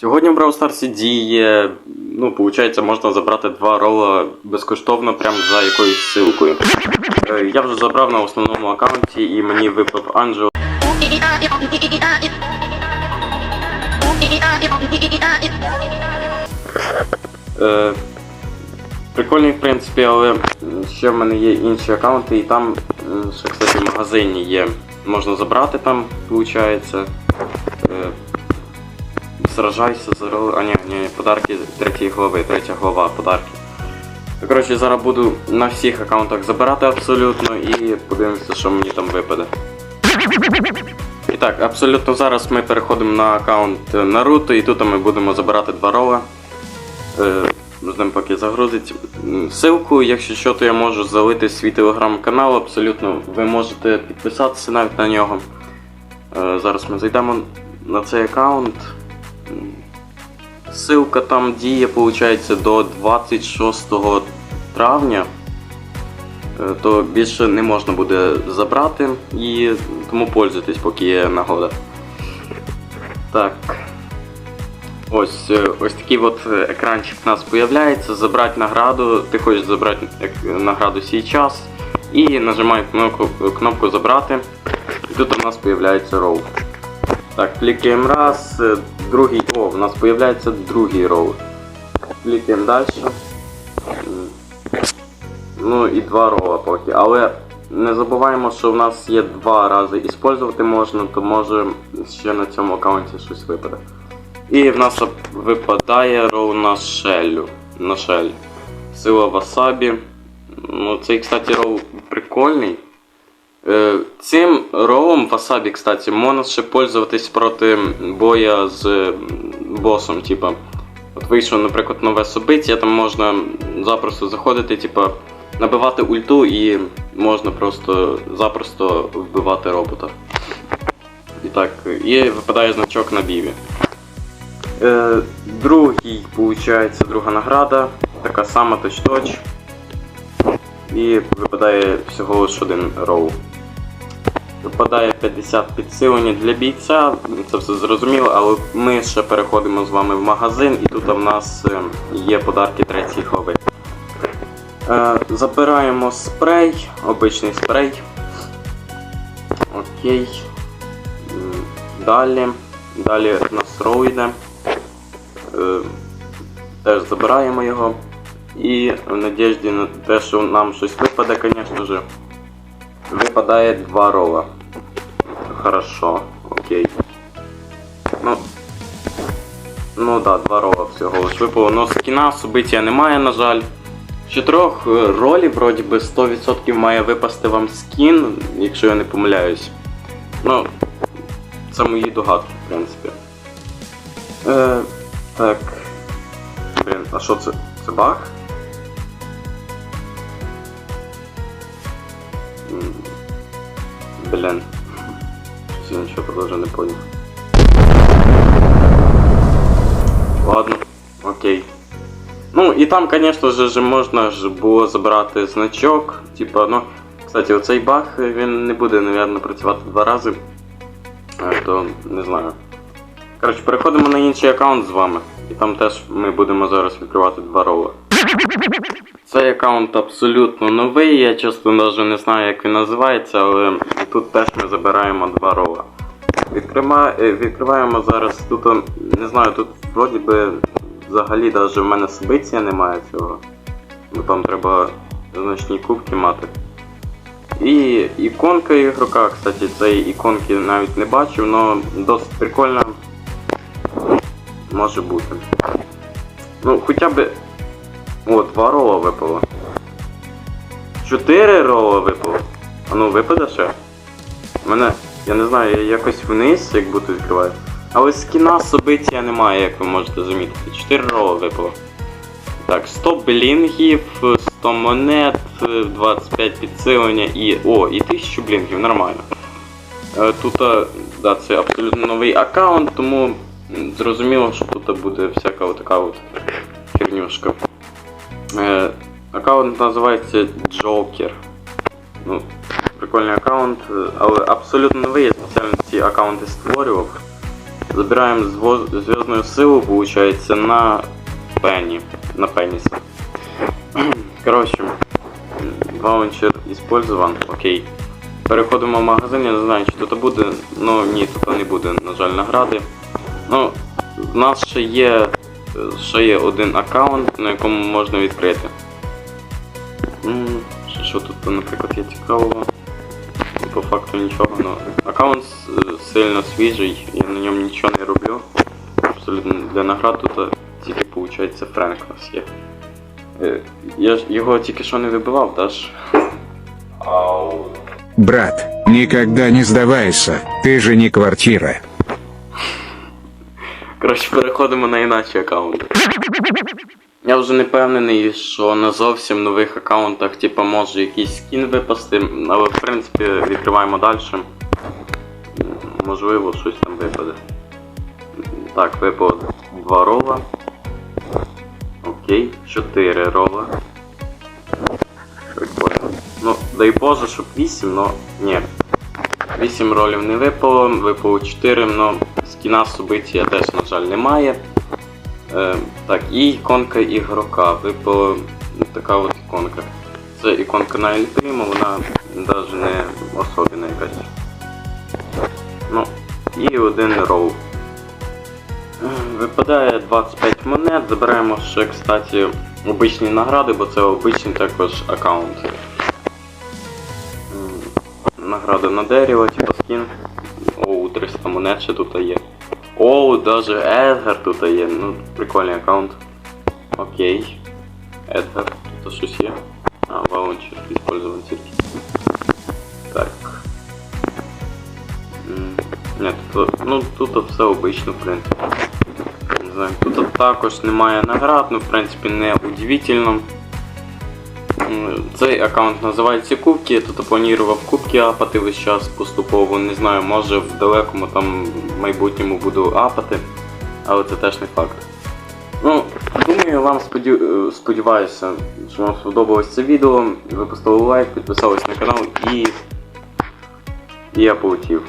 Сьогодні в Brawl Stars діє, ну, виходить, можна забрати два рола безкоштовно прямо за якоюсь ссылкою. Е, Я вже забрав на основному аккаунті і мені випав Анджел. Е, Прикольний, в принципі, але ще в мене є інші аккаунти, і там ще, кстати, в магазині є. Можна забрати там, виходить. Сражайся роли. А ні, ні, подарки третьої глави, третя глава, подарки. Коротше, зараз буду на всіх аккаунтах забирати абсолютно і подивимося, що мені там випаде. І так, абсолютно зараз ми переходимо на аккаунт Наруто, і тут ми будемо забирати два рола. Ждемо поки загрузить. Ссылку, якщо що, то я можу залити свій телеграм-канал. Абсолютно ви можете підписатися навіть на нього. Е, Зараз ми зайдемо на цей аккаунт. Ссылка там діє, виходить, до 26 травня. Е, То більше не можна буде забрати і тому пользуйтесь, поки є нагода. Так. Ось е, ось такий от е, екранчик у нас появляється. Забрати награду. Ти хочеш забрати награду сейчас. І нажимай кнопку, кнопку забрати. І тут у нас появляється роу. Так, клікаємо раз, другий. О, у нас появляється другий роу. Клікаємо далі. Ну і два рола поки. Але не забуваємо, що в нас є два рази іспользувати можна, то може ще на цьому аккаунті щось випаде. І в нас випадає роу на шелю. На шель. Сила васабі. Ну, цей, кстати, роу прикольний. Е, Цим роум васабі, кстати, можна ще пользуватись проти боя з босом, типа. От вийшло, наприклад, нове собиття, там можна запросто заходити, типа, набивати ульту і можна просто запросто вбивати робота. І так, і випадає значок на біві. Е, другий, виходить, друга награда, така сама точ-точ. І випадає всього лише один роу. Випадає 50 підсилення для бійця, це все зрозуміло, але ми ще переходимо з вами в магазин і тут в нас е, є подарки третьої глави. Е, забираємо спрей, обичний спрей. Окей. Далі. Далі в нас роу йде. Е, Теж забираємо його. І в надіжді на те, що нам щось випаде, звісно ж. Випадає два рола. Хорошо, окей. Ну. Ну да, два рола всього лиш випало. Но скіна собиття немає, на жаль. З чотирьох е, ролів, вроді би, 100% має випасти вам скін, якщо я не помиляюсь. Ну, це мої догадки, в принципі. Е, так. Блін, а що це? Це баг? Щось я нічого продовжу не понял. Ладно, окей. Ну і там, звісно ж, можна ж було забрати значок. Типа, ну, кстати, оцей баг він не буде, мабуть, працювати два рази. Е, То не знаю. Коротше, переходимо на інший аккаунт з вами. І там теж ми будемо зараз відкривати два роли. Цей аккаунт абсолютно новий, я чесно навіть не знаю, як він називається, але тут теж ми забираємо два рола. Е, Відкриваємо зараз тут, не знаю, тут вроді би взагалі навіть в мене собиття немає цього. Бо там треба значні кубки мати. І іконка ігрока, кстати, цієї іконки навіть не бачив, але досить прикольно може бути. Ну, хоча б. О, два рола випало. Чотири рола випало. А ну випаде ще? Мене, я не знаю, я якось вниз, як будто відкриваю. Але скіна собиття немає, як ви можете замітити. 4 рола випало. Так, 100 блінгів, 100 монет, 25 підсилення і. О, і 1000 блінгів, нормально. Е, Тут, е, да, це абсолютно новий аккаунт, тому зрозуміло, що тут буде всяка отака от хернюшка. Е, Аккаунт називається Joker. Ну, прикольний аккаунт, е, але абсолютно новий, я спеціально ці аккаунти створював. забираємо зв'язную силу, получается, на Пенни. На Пенниса. Короче, ваунчер использован, окей. Переходимо в магазин, я не знаю, чи тут буде. Ну ні, тут не буде, на жаль, награди. Ну, в нас ще є, ще є один аккаунт, на якому можна відкрити. Що, що тут, наприклад, є цікавого? По факту нічого, ну. Аккаунт сильно свіжий, я на ньому нічого не роблю. Абсолютно для наград тут тільки виходить Френк у нас є. Е, Я ж його тільки що не вибивав. Ау. Брат, никогда не сдавайся, ты же не квартира. Коротше, переходимо на інакші аккаунти. Я вже не впевнений, що на зовсім нових аккаунтах, типу, може якийсь скін випасти, але в принципі відкриваємо далі. Можливо, щось там випаде. Так, випало два рола. Окей, чотири рола. Прикольно. Ну, дай Боже, щоб 8, но ні. 8 ролів не випало, випало 4, но скіна собиття теж, на жаль, немає. Е, так, і іконка ігрока. Випала така от іконка. Це іконка на Ельпріму, вона навіть не особена якась. Ну, і один рол. Е, Випадає 25 монет, забираємо ще, кстати, обичні награди, бо це обичний також аккаунт. М, Награда на дерево, типа скін. Оу, 300 монет ще тут є. Оу, даже Едгар тут є. Ну, прикольний аккаунт. Окей. Едгар, тут щось є. А, ваунчер, использован тільки. Так. Ні, тут, ну, тут все обично, в принципі. Не знаю, тут також немає наград, ну, в принципі, не удивительно. Цей аккаунт називається Кубки, тут планував кубки апати весь час поступово, не знаю, може в далекому там майбутньому буду апати, але це теж не факт. Ну, думаю, вам сподів... е, сподіваюся, що вам сподобалось це відео. Ви поставили лайк, підписались на канал. І я полетів.